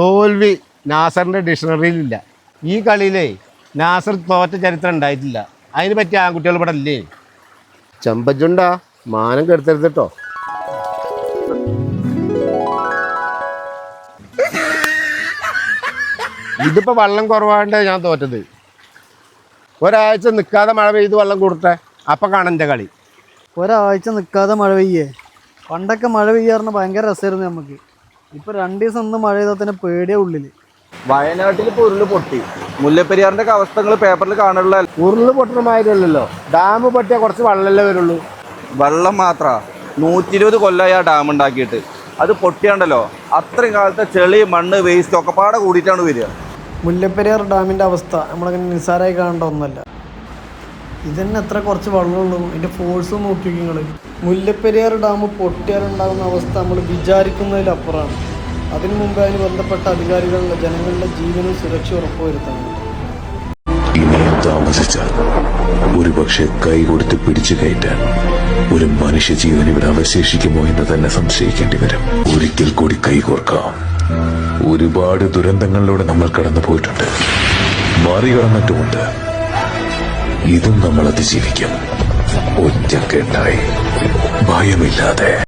തോൽവി നാസറിന്റെ ഡിക്ഷണറിയിലില്ല. ഈ കളിയിലേ നാസർ തോറ്റ ചരിത്രം ഉണ്ടായിട്ടില്ല. അതിന് പറ്റിയ ആൺകുട്ടികൾ ഇവിടെ ഇല്ലേ? ചെമ്പജുണ്ടാ മാനം കെടുത്തരുത് കേട്ടോ ഇതിപ്പോ വെള്ളം കുറവാണ്ട് ഞാൻ തോറ്റത്. ഒരാഴ്ച നിൽക്കാതെ മഴ പെയ്ത് വെള്ളം കൊടുത്തേ അപ്പൊ എന്റെ കളി. ഒരാഴ്ച നിൽക്കാതെ മഴ പെയ്യേ. പണ്ടൊക്കെ മഴ പെയ്യാറിന് ഭയങ്കര രസമായിരുന്നു നമുക്ക് ഇപ്പൊ രണ്ടു ദിവസം ഒന്ന് മഴ ചെയ്താൽ തന്നെ പേടിയ ഉള്ളിൽ. വയനാട്ടിൽ ഇപ്പൊ ഉരുൾ പൊട്ടി. മുല്ലപ്പെരിയാറിന്റെ ഒക്കെ അവസ്ഥ നിങ്ങൾ പേപ്പറിൽ കാണുള്ള ഉരുൾ പൊട്ടുന്ന മാതിരിയല്ലല്ലോ ഡാം പൊട്ടിയാൽ കുറച്ച് വെള്ളമല്ലേ വരുള്ളൂ. വെള്ളം മാത്ര. നൂറ്റി ഇരുപത് കൊല്ലമായി ആ ഡാം ഉണ്ടാക്കിയിട്ട്. അത് പൊട്ടിയാണ്ടല്ലോ. അത്രയും കാലത്തെ ചെളി മണ്ണ് വേസ്റ്റ് ഒക്കെ പാടെ കൂടിയിട്ടാണ് വരിക. മുല്ലപ്പെരിയാർ ഡാമിന്റെ അവസ്ഥ നമ്മളങ്ങനെ നിസ്സാരമായി കാണേണ്ട ഒന്നല്ല. ഇതന്നെ എത്ര കുറച്ച് വെള്ളമുള്ളൂ. ഇതിന്റെ ഫോഴ്സ് നോക്കി നിങ്ങൾ മുല്ലപ്പെരിയാർ ഡാം പൊട്ടിയാലുണ്ടാകുന്ന അവസ്ഥ നമ്മൾ വിചാരിക്കുന്നതിലപ്പുറമാണ്. അതിനു മുമ്പ് അതിന് ബന്ധപ്പെട്ട അധികാരികളുടെ ജനങ്ങളുടെ ജീവനും സുരക്ഷ ഉറപ്പുവരുത്തണം. ഇനിയും താമസിച്ചാൽ ഒരുപക്ഷെ കൈ കൊടുത്ത് പിടിച്ചു കയറ്റാൻ ഒരു മനുഷ്യ ജീവൻ ഇവിടെ അവശേഷിക്കുമോ എന്ന് തന്നെ സംശയിക്കേണ്ടി വരും. ഒരിക്കൽ കൂടി കൈകോർക്കാം ഒരുപാട് ദുരന്തങ്ങളിലൂടെ നമ്മൾ കടന്നു പോയിട്ടുണ്ട്. മറികടന്നിട്ടുമുണ്ട്. ഇതും നമ്മൾ അതിജീവിക്കും. ഒറ്റക്കെട്ടായി. ഭയമില്ലാതെ.